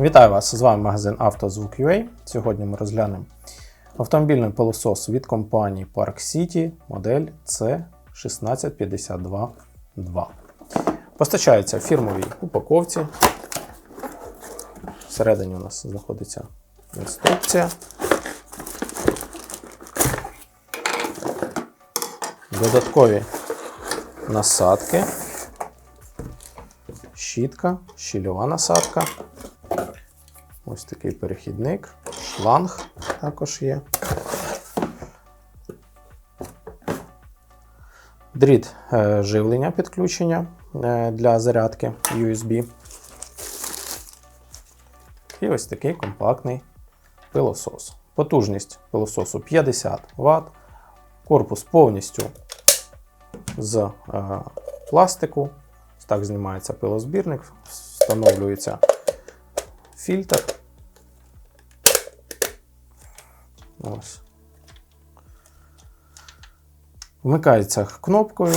Вітаю вас! З вами магазин «Автозвук.UA». Сьогодні ми розглянемо автомобільний пилосос від компанії Park City модель C16522. Постачається в фірмовій упаковці. Всередині у нас знаходиться інструкція. Додаткові насадки, щітка, щільова насадка. Ось такий перехідник, шланг також є. Дріт е, живлення підключення е, для зарядки USB. І ось такий компактний пилосос. Потужність пилососу 50 Вт. Корпус повністю з е, пластику. Так знімається пилозбірник, встановлюється фільтр. Ось. Вмикається кнопкою.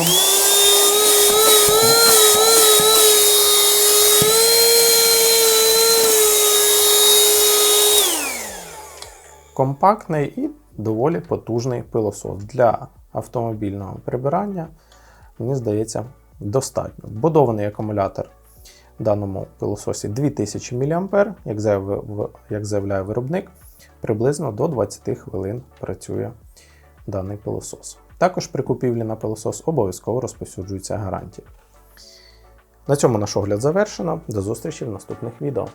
Компактний і доволі потужний пилосос. Для автомобільного прибирання, мені здається, достатньо. Вбудований акумулятор даному пилососі 2000 мА, як заявляє виробник, приблизно до 20 хвилин працює даний пилосос. Також при купівлі на пилосос обов'язково розповсюджується гарантія. На цьому наш огляд завершено. До зустрічі в наступних відео.